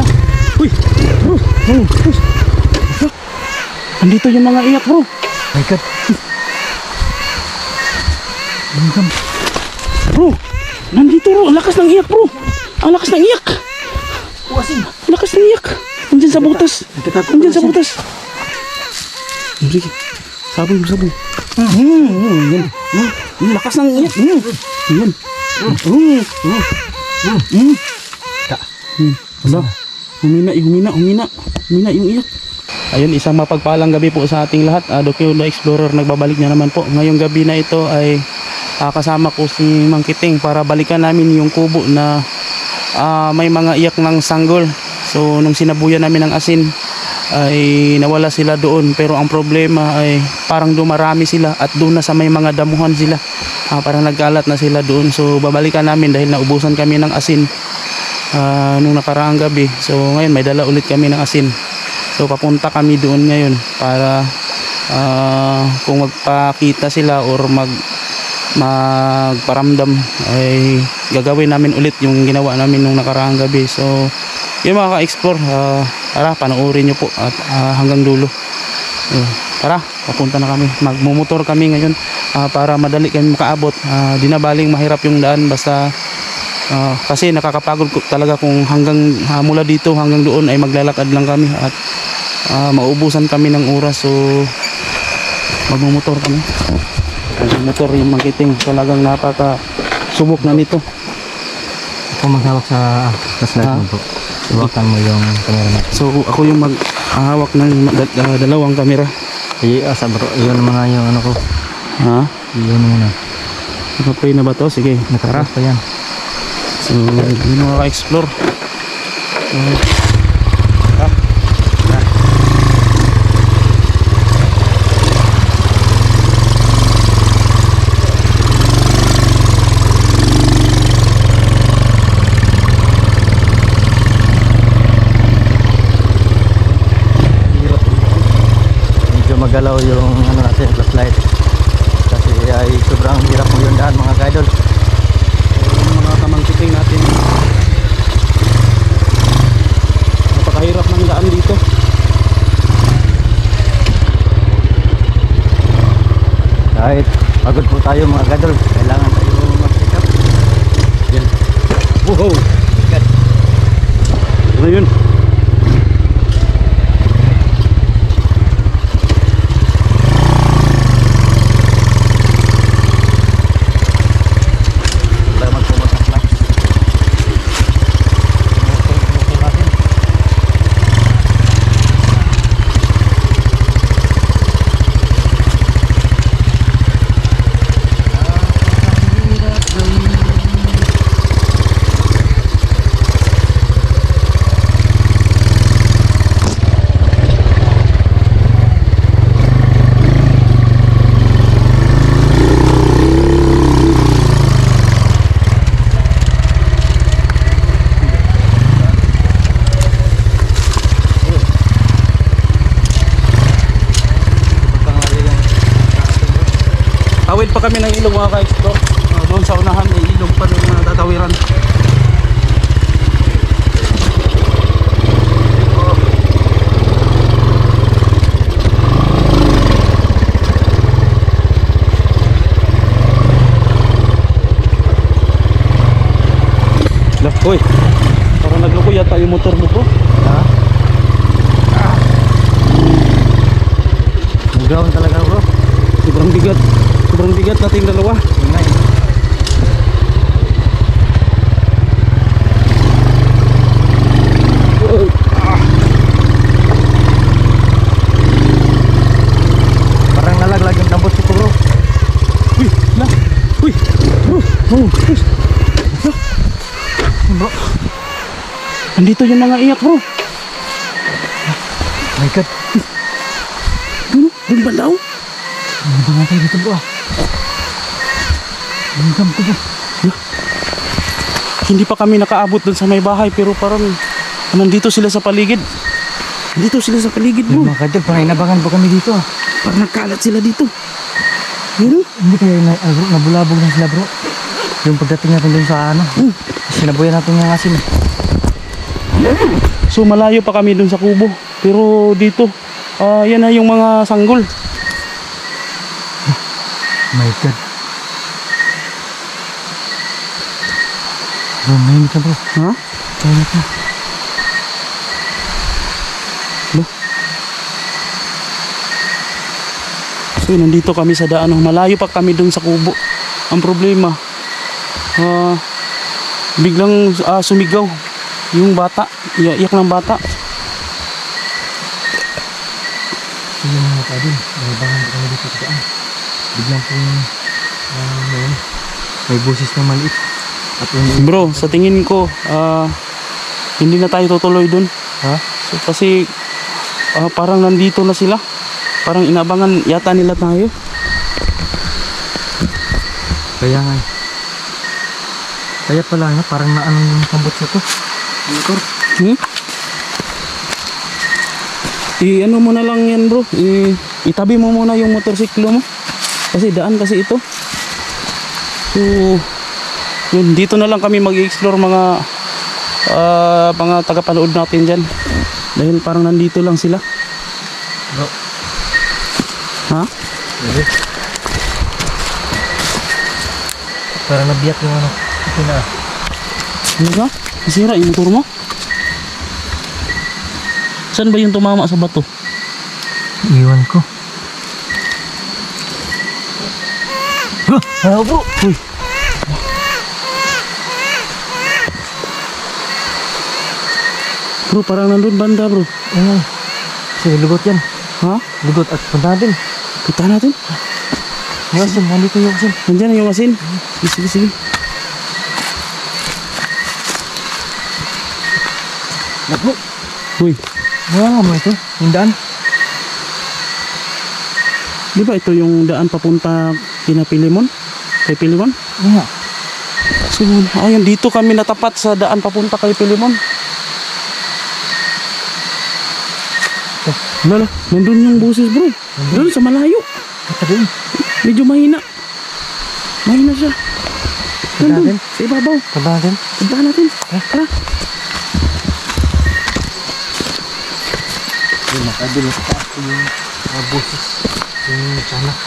na. Uy! Bro! Oh, bro. Andito yung mga iyak bro. My God. Lingkam. Bro! Nandito bro. Ang lakas ng iyak bro. Ang lakas ng iyak. Uwasin. Ang lakas ng iyak. Nandiyan sa butas. Nandiyan sa butas. Sige. Saboy mo, saboy. Hmm, hmm, yan. Hmm, Ang lakas ng iyak. Hmm. Yan. Hmm. Hmm. Hmm. Hmm. Wala. Humina, humina, humina. Humina yung iyak. Ayun, isang mapagpalang gabi po sa ating lahat. Uh, Dokyo the Explorer nagbabalik na naman po. Ngayong gabi na ito ay ah, kasama ko si Mang Kiting para balikan namin yung kubo na ah, may mga iyak ng sanggol. So nung sinabuyan namin ng asin ay nawala sila doon pero ang problema ay parang dumarami sila at doon na sa may mga damuhan sila. Ah, parang nagkalat na sila doon. So babalikan namin dahil naubusan kami ng asin ah, nung nakaraang gabi. So ngayon may dala ulit kami ng asin. So papunta kami doon ngayon para ah, kung magpakita sila or mag magparamdam ay gagawin namin ulit yung ginawa namin nung nakaraang gabi. So yun mga ka-explore, ah, tara panoorin nyo po at ah, hanggang dulo. Yun. tara, papunta na kami. Magmumotor kami ngayon ah, para madali kami makaabot. Ah, di na baling mahirap yung daan basta Ah, kasi nakakapagod ko talaga kung hanggang ah, mula dito hanggang doon ay maglalakad lang kami at ah, maubusan kami ng oras so magmumotor kami magmumotor yung magiting talagang napaka subok na nito Ako maghawak sa flashlight mo po. Iwakan mo yung camera natin. so ako yung maghahawak ng da- dalawang kamera Iya, asa bro. Iyon mga yung ano ko. ha Iyon muna. nakaplay na ba to sige Nakaras pa yan. So yun mga ka-explore tara. Tara. Medyo magalaw yung ano natin, flashlight. Kasi ay sobrang hirap mo yung daan mga kaidol. So, yung mga kamangkiting natin napakahirap ng daan dito Kahit pagod po tayo mga kaidol, kailangan tayo mag-pick up. Yan. wow God. ano yun Tayo magpumot ng flash. Motor-motor natin. Tawid pa kami ng ilog mga ka-explore. Uh, doon sa unahan ay ilog pa doon na tatawiran. Hoy. Parang nagloko yata yung motor mo bro. Ha? Mugawan talaga bro. Sobrang bigat. Sobrang bigat nating dalawa. Yun nga eh. Parang nalaglag yung tambot ko bro. Uy, la. Uy. Bro. Oh, push. La. Bro. Andito yung mga iyak, bro. My God. Ano? Doon ba daw? Ano ba nga tayo dito bro ah? Lingkam ko bro. Hindi pa kami nakaabot doon sa may bahay pero parang nandito sila sa paligid. Nandito sila sa paligid, bro. Mga kadol, parang inabangan po kami dito ah. Parang nagkalat sila dito. Ano? Hindi kaya na, bro, nabulabog na sila bro. Yung pagdating natin dun sa ano. Hmm. Sinabuyan natin yung asin. eh. So malayo pa kami dun sa kubo. Pero dito, ah yan na yung mga sanggol. My God. Bro, mahinig ka bro. Ha? Mahinig ka. So nandito kami sa daan. oh. Malayo pa kami dun sa kubo. Ang problema, ah biglang ah, sumigaw yung bata. Iyak ng bata. Yung mga kadin, nabangan kami dito sa daan. Biglang pong uh, may, may busis na maliit. Bro, sa tingin ko, ah hindi na tayo tutuloy dun. Ha? So, kasi ah, parang nandito na sila. Parang inabangan yata nila tayo. Kaya nga. eh. Kaya pala, no, parang naano yung kambot sa to. Motor. Hmm? I ano mo na lang yan bro. I, itabi mo muna yung motorsiklo mo. Kasi daan kasi ito. So, yun, dito na lang kami mag-explore mga ah, mga tagapanood natin dyan. Dahil parang nandito lang sila. Bro, Ha? Pwede. Parang nabiyak yung ano. Ito na. Ano ka? Nasira yung motor mo? Saan ba yung tumama sa bato? Iwan ko. Bro! Ano bro? Uy. Bro, parang nandun banda bro. Ano? Sige, lugot yan. Ha? Lugot at punta natin. Kita natin. Yung asin, nandito yung asin. Nandiyan yung asin. Sige, sige, sige. Naku! Uy, Mga mo ito. Yung daan. di ba ito yung daan papunta kina Pilimon? Kay Pilimon? Ano nga? So, ayun, dito kami natapat sa daan papunta kay Pilimon. Lala, nandun yung busis bro. Doon sa malayo. Din. Medyo mahina. Mahina siya. Nandun, sa ibabaw. Punta natin. Puntahan natin. Tara. Yung makadulo sa taas ko yung mga busis. Yung tiyanak.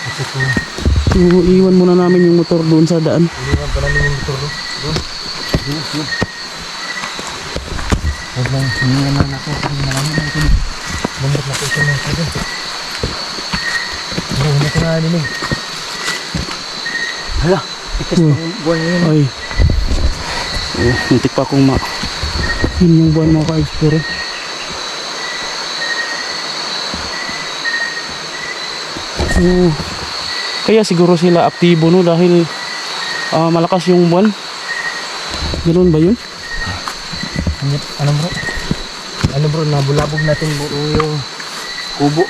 At ito na. So, iwan muna namin yung motor doon sa daan. Hindi man pa namin yung motor doon. Doon. Doon. Doon. Huwag lang. Hindi ako. Hindi naman ako. Hindi Bundok na ito ito. Ano, hindi ko narinig. Hala. Ikas Uy. ng buwan ngayon. Ay. Oh, muntik pa akong ma... Yun yung buwan mga ka-explore. So, kaya siguro sila aktibo no dahil ah, malakas yung buwan. Ganun ba yun? Ano, ano bro? Ano bro, nabulabog natin bro yung kubo.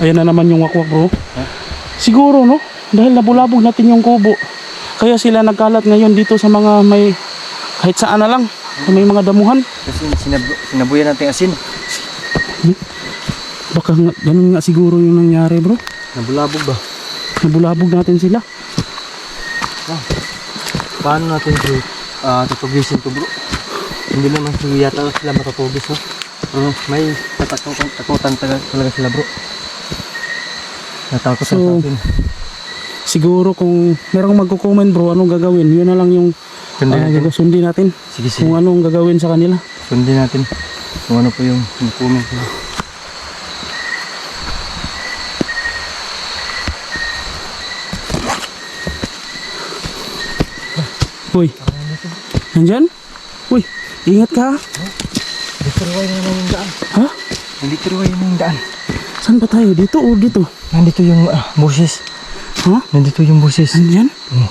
Ayan na naman yung wakwak bro. Siguro no, dahil nabulabog natin yung kubo. Kaya sila nagkalat ngayon dito sa mga may kahit saan na lang, sa may mga damuhan. Kasi sinab sinabuyan natin asin. Baka nga, ganun nga siguro yung nangyari bro. Nabulabog ba? Nabulabog natin sila. Paano natin ito uh, tutugisin to bro? Hindi naman siguro yata sila matutugis no? Pero may katakutan takutan talaga sila bro. Natakot So, sa atin. Siguro kung merong magko-comment bro, anong gagawin? Yun na lang yung Sundin ah, natin. sundin natin. Sige, sige. Kung anong gagawin sa kanila. Sundin natin. Kung ano po yung comment nila. Uy, nandyan? Uy, ingat ka. Rin na yung daan. Ha? Nandito rin na yung daan. Saan ba tayo? Dito o dito? Nandito yung ah, busis. Ha? Nandito yung busis. Nandyan? Oo.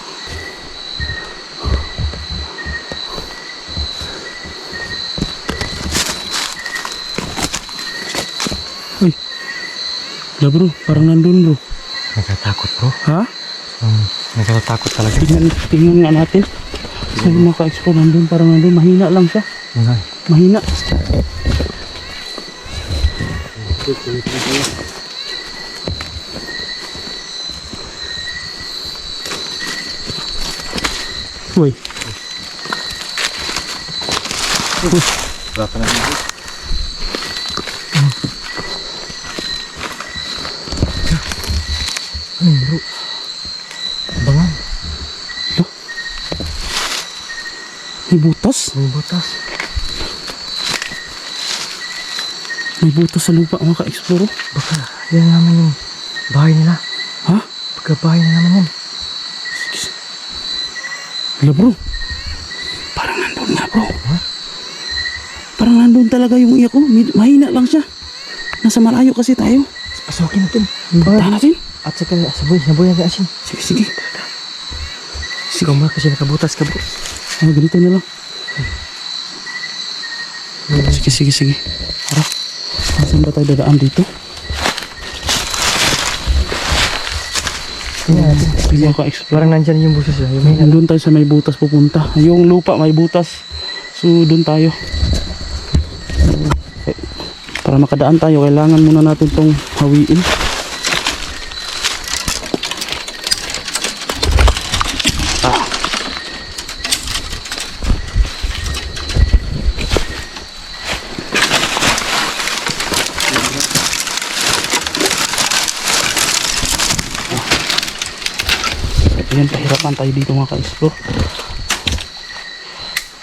Uy. Bro, parang nandun bro. Nagkatakot bro. Ha? Um, nagkatakot talaga. Tingnan, tingnan nga natin. Sa mga ka-explore nandun, parang nandun. Mahina lang siya. Ngay. Mahina. Uy. Uy. Baka na dito. Ano bro? Bangan. May butas. May butas. May butas sa lupa mga ka-explore. Baka yan naman yung bahay nila. Ha? Baka bahay na naman yan. Wala bro. Parang nandun nga bro. Parang nandun talaga yung iyak ko. Mid- Mahina lang siya. Nasa malayo kasi tayo. Pasukin natin. Tahan natin. At saka saboy, saboy ang asin. Sige, sige. Ikaw ma kasi nakabutas ka bro. Ah, ganito na lang. Sige, sige, sige. Tara. Saan ba tayo dadaan dito? Tingnan natin. Sige, ka-explore. Parang nandyan yung butas. Yung may Nandun tayo sa may butas pupunta. Yung lupa may butas. So, doon tayo. Eh, Para makadaan tayo, kailangan muna natin tong hawiin. Ayan, pahirapan tayo dito mga ka-explore.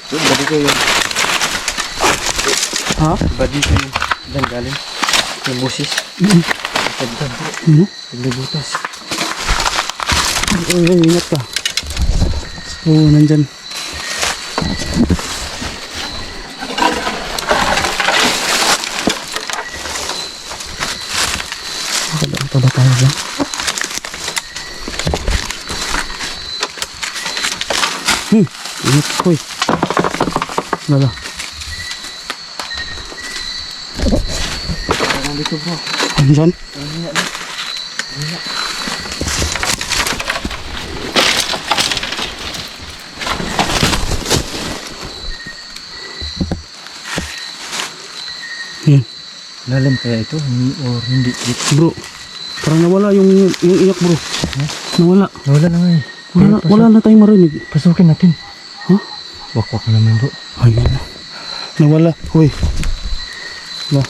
So, badi ko yun. Ha? Badi ko yun. Diyan galing. Yung busis. Mm. Tagdan bro. Ano? Butas. Uy, uy, ingat ka. Oo, nandyan. Makadaan pa ba tayo dyan? Hmm, ingat ko eh. Lala. Parang dito bro. Andyan? Yan. Lalim kaya ito? Or hindi? Bro, parang nawala yung, yung iyak bro. Nawala. Nawala na nga eh. Wala, Kaya wala na tayong marinig. Pasukin natin. Huh? Wakwak na naman bro. Ayun na. Nawala. Uy. Wala.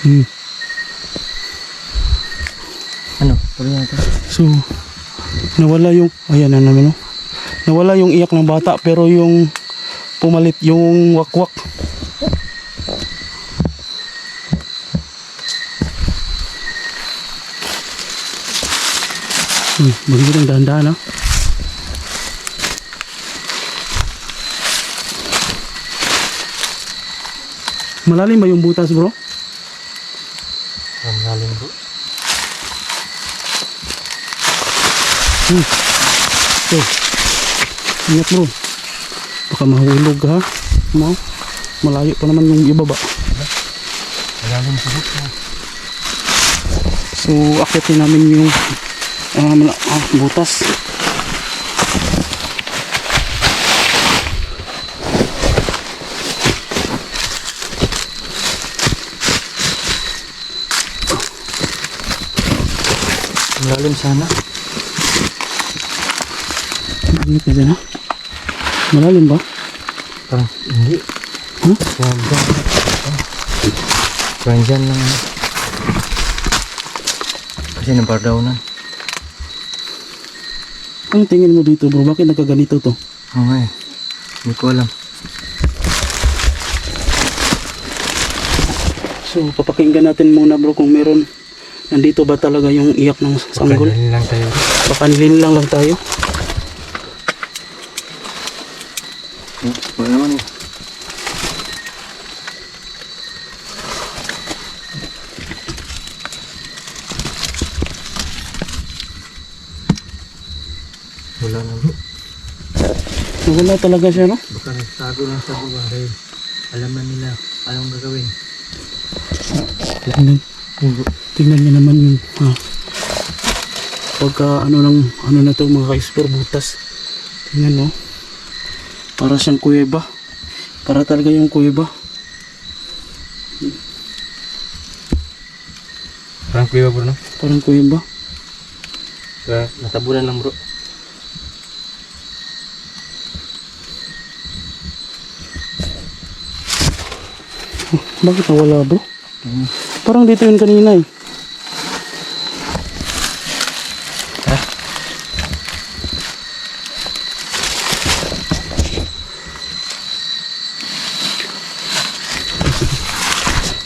Hmm. Ano? Tuloy natin. So, nawala yung, ayan na naman oh. Nawala yung iyak ng bata pero yung pumalit yung wakwak. Hmm, magiging ang dahan-dahan ah. Malalim ba yung butas bro? Ang lalim bro. So, ingat bro. Baka mahulog ha. Mo. Malayo pa naman yung ibaba. Malalim bro. So, akyatin namin yung ah, mala- ah, butas. Malalim sana. Ingat ka dyan ha. Malalim ba? Parang hindi. Huh? Parang dyan. Parang dyan lang. ano. Kasi nabardaw na. Ang tingin mo dito bro? Bakit nagkaganito to? Eh. Hindi ko alam. So, papakinggan natin muna bro kung meron nandito ba talaga yung iyak ng sanggol. Pagkadali lang tayo. Baka nililang lang tayo. Wala naman eh. Wala na bro. Wala talaga siya no? Baka nagtago lang sa buwan dahil alam na nila anong gagawin. Tingnan, tingnan niyo naman yung ah, pagka ano ng ano na to mga ka-explore butas. Tingnan no. Para siyang kuweba. Para talaga yung kuweba. Parang kuya bro no? Parang kuweba. Kaya natabunan lang bro. Bakit nawala bro? Hmm. Parang dito yun kanina eh. Ha?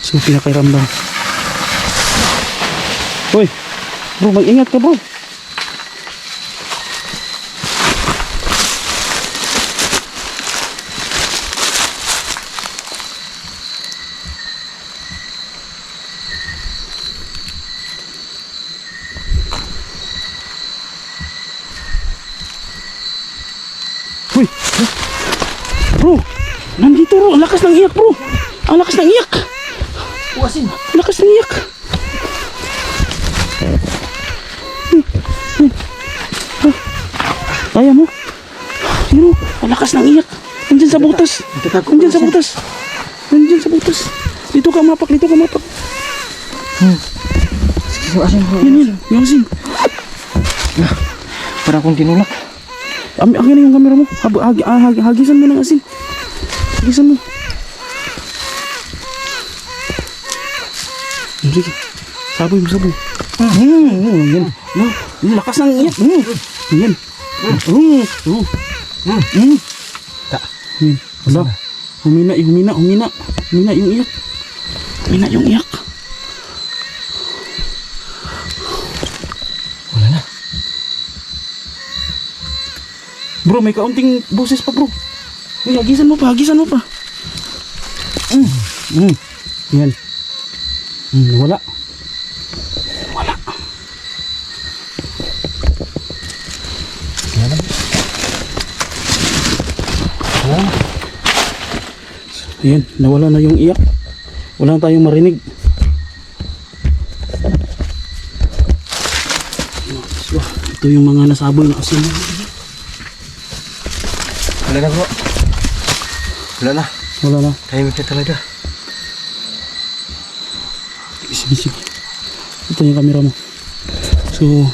So pinakairamdam. Hoy, bro, mag-ingat ka bro. Hoy, bro, nandito bro, ang lakas ng iyak bro. Ang lakas ng iyak. Uwasin! Lakas ng iyak. Kaya mo? Sino? Ang lakas ng iyak. Nandyan sa butas. Nandyan sa butas. Nandyan sa butas. Dito ka mapak, dito ka mapak. Bro. Yan yan, yung. Para akong tinulak. Akin na yung camera mo. Hag ah, hag hagisan mo ng asin. Hagisan mo. Sige. Saboy mo, saboy. Hmm, hmm, yan. Hmm, lakas ng iyak. Hmm, yan. Hmm, hmm, hmm, hmm. Ta. Hmm. Wala. Humina, humina, humina. Humina yung iyak. Humina yung iyak. Wala na. Bro, may kaunting boses pa, bro. Uy, hagisan mo pa, hagisan mo pa. Mm. Mm. Yan. Mm, wala. Wala. Wala. Wala. Ayan, nawala na yung iyak. Wala na tayong marinig. So, ito yung mga nasaboy na asin. Wala na bro. Wala na. Wala na. Tahimik na talaga. Sige. Ito yung camera mo. So,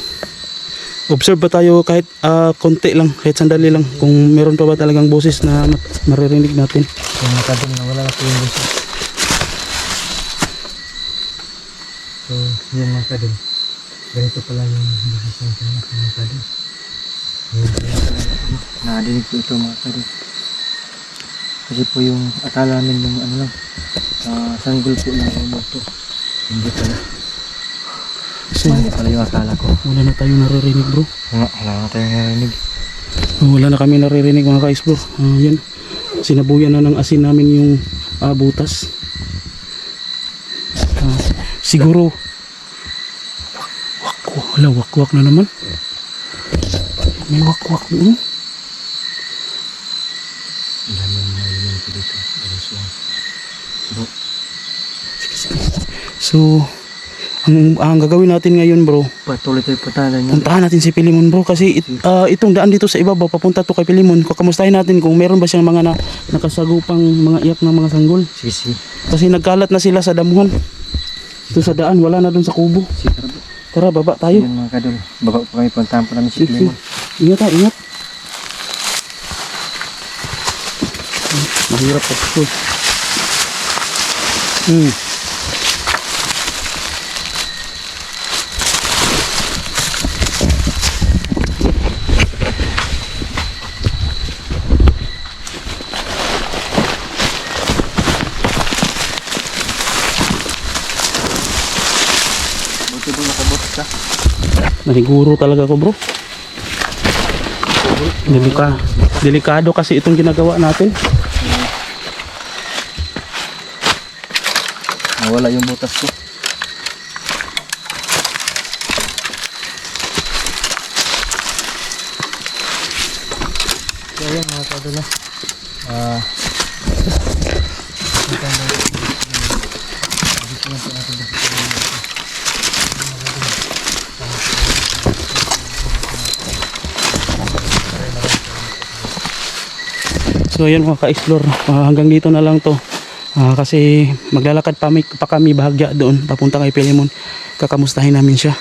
observe ba tayo kahit ah, konti lang, kahit sandali lang, kung meron pa ba talagang boses na maririnig natin. Yung mga kadol na wala na po yung busa. So, yun mga kadol. Ganito pala yung busis ng tiyanak mga ano, nakadinig po ito mga kadol. Kasi po yung akala namin yung ano lang, ah, sanggol po ng remoto. Hindi pala. Mali pala yung akala ko. wala na tayong naririnig bro. Nga, wala na tayong narinig. Wala na kami naririnig mga ka-explore. Ah, yan. Sinabuyan na ng asin namin yung ah, butas. Ah, siguro wakwak. Wala, wakwak na naman. May wakwak doon. Ang So, ang, ang gagawin natin ngayon bro, patuloy tayo puntahan niyo. puntahan natin si Pilimon bro kasi it, ah, itong daan dito sa ibabaw papunta to kay Pilimon. Kakamustahin natin kung meron ba siyang mga na, nakasagupang mga iyak ng mga sanggol. Sige, sige. Kasi nagkalat na sila sa damuhan. Ito sa daan, wala na dun sa kubo. Sige, tara baba tayo. Yun mga kadol. Baba po kami puntahan po namin si Sige, Clemon. Ingat ha, ingat. Mahirap pa. Uy. Hmm. Naniguro talaga ako bro. Delika, delikado kasi itong ginagawa natin. Nawala yung butas ko. So ayan mga kadol ah. Ah. puntahan tayo. Abisuhan po natin dito sa mga ito. So ayan mga ka-explore, ah, hanggang dito na lang to. Ah, kasi maglalakad pa, mi- pa kami bahagya doon, papunta kay Pilimon. Kakamustahin namin siya.